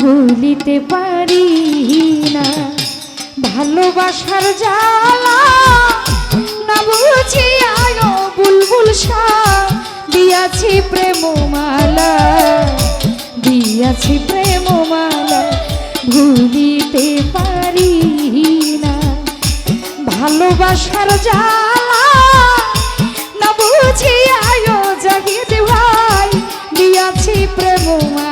ভুলিতে পারি না ভালোবাসার জ্বালা, না আয়ো বুলবুল শাহ। দিয়াছি প্রেমমালা দিয়াছি প্রেমমালা, ভুলিতে পারি না ভালোবাসার জ্বালা, না আয়ো জাগিয়ে দেওয়াই। দিয়াছি প্রেমমালা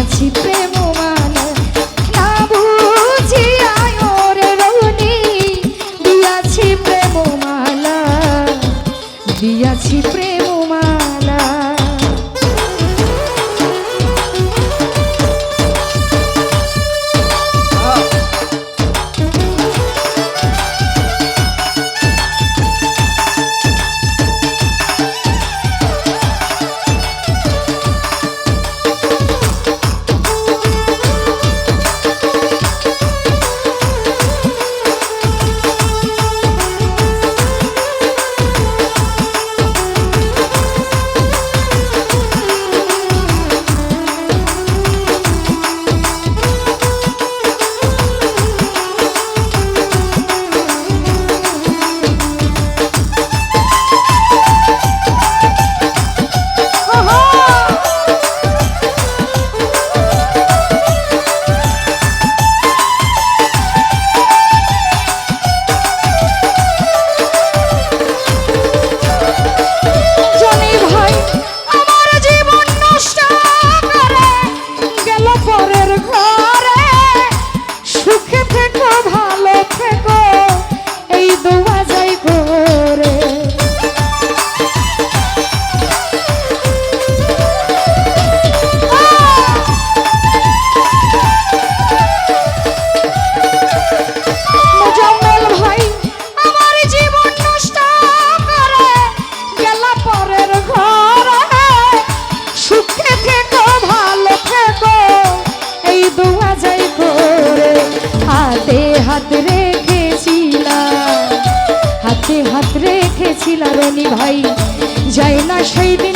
আছি পরের ঘরে সুখে ভাই যাই না সেই দিন